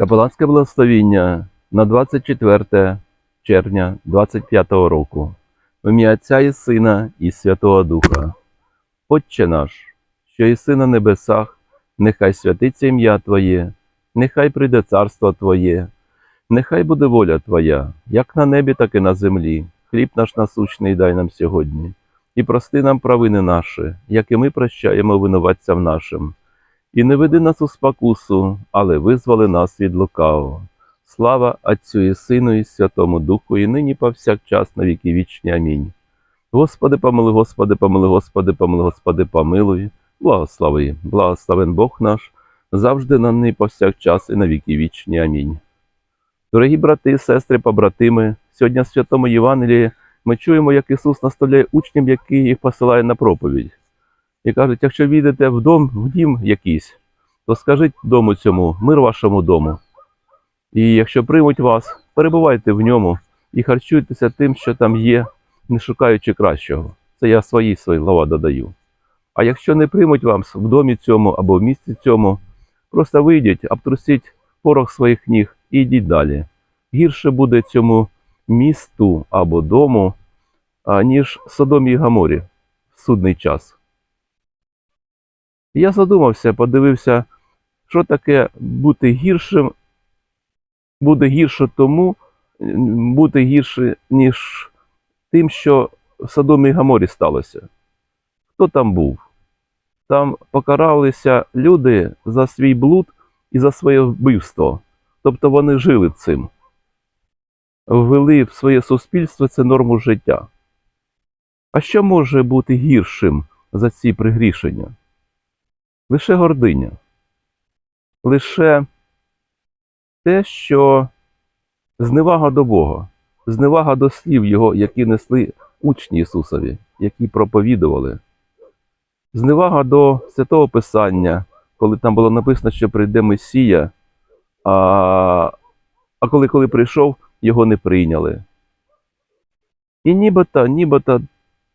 Капеланське благословіння на 24 червня 25 року. В ім'я Отця і Сина і Святого Духа. Отче наш, що єси на небесах, нехай святиться ім'я Твоє, нехай прийде царство Твоє, нехай буде воля Твоя, як на небі, так і на землі. Хліб наш насущний дай нам сьогодні, і прости нам провини наші, як і ми прощаємо винуватцям нашим. І не веди нас у спокусу, але визволи нас від лукавого. Слава Отцю і Сину, і Святому Духу, і нині повсякчас на віки вічні. Амінь. Господи, помилуй, Господи, помилуй, Господи, помилуй, Господи, помилуй, благослови, благословен Бог наш, завжди на нині повсякчас і на віки вічні. Амінь. Дорогі брати, сестри, побратими, сьогодні в Святому Євангелії ми чуємо, як Ісус наставляє учням, які їх посилає на проповідь. І кажуть, якщо війдете в дом, в дім якийсь, то скажіть дому цьому, мир вашому дому. І якщо приймуть вас, перебувайте в ньому і харчуйтеся тим, що там є, не шукаючи кращого. Це я свої свої слова додаю. А якщо не приймуть вас в домі цьому або в місті цьому, просто вийдіть, обтрусіть порох своїх ніг і йдіть далі. Гірше буде цьому місту або дому, ніж Содомі і Гаморі в судний час. Я задумався, подивився, що таке бути гіршим, буде гірше тому, бути гірше, ніж тим, що в Содомі і Гаморі сталося. Хто там був? Там покаралися люди за свій блуд і за своє вбивство. Тобто вони жили цим, ввели в своє суспільство це норму життя. А що може бути гіршим за ці пригрішення? Лише гординя, лише те, що зневага до Бога, зневага до слів Його, які несли учні Ісусові, які проповідували, зневага до святого Писання, коли там було написано, що прийде Месія, а, а коли, коли прийшов, його не прийняли. І нібито, нібито,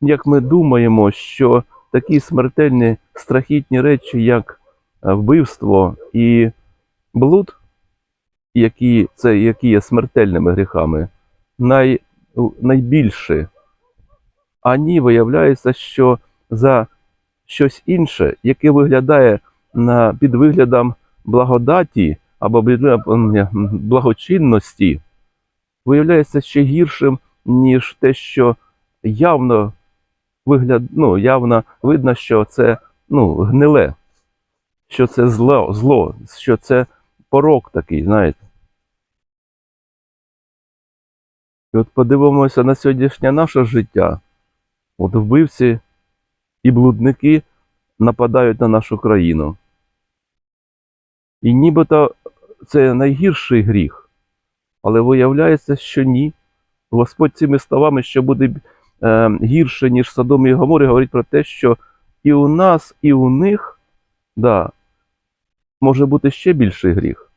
як ми думаємо, що такі смертельні страхітні речі, як е, вбивство і блуд, які, це, які є смертельними гріхами, най, найбільші. А ні, виявляється, що за щось інше, яке виглядає на, під виглядом благодаті або благочинності, виявляється ще гіршим, ніж те, що явно вигляд, ну, явно видно, що це ну, гниле, що це зло, зло, що це порок такий, знаєте. І от подивимося на сьогоднішнє наше життя. От вбивці і блудники нападають на нашу країну. І нібито це найгірший гріх, але виявляється, що ні. Господь цими словами, що буде гірше, ніж Содом і Гоморі, говорить про те, що і у нас, і у них да, може бути ще більший гріх.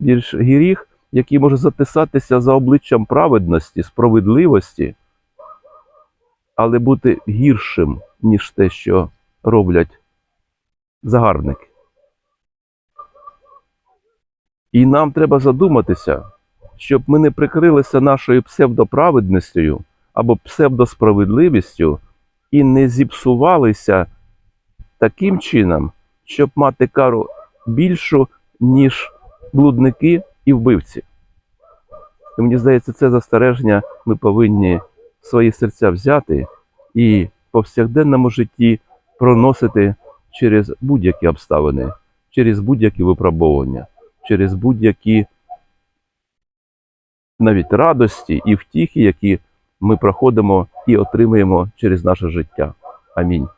Більш гріх, який може затисатися за обличчям праведності, справедливості, але бути гіршим, ніж те, що роблять загарбники. І нам треба задуматися, щоб ми не прикрилися нашою псевдоправедністю або псевдосправедливістю і не зіпсувалися таким чином, щоб мати кару більшу, ніж блудники і вбивці. І мені здається, це застереження ми повинні в свої серця взяти і в повсякденному житті проносити через будь-які обставини, через будь-які випробування, через будь-які навіть радості і втіхи, які ми проходимо і отримуємо через наше життя. Амінь.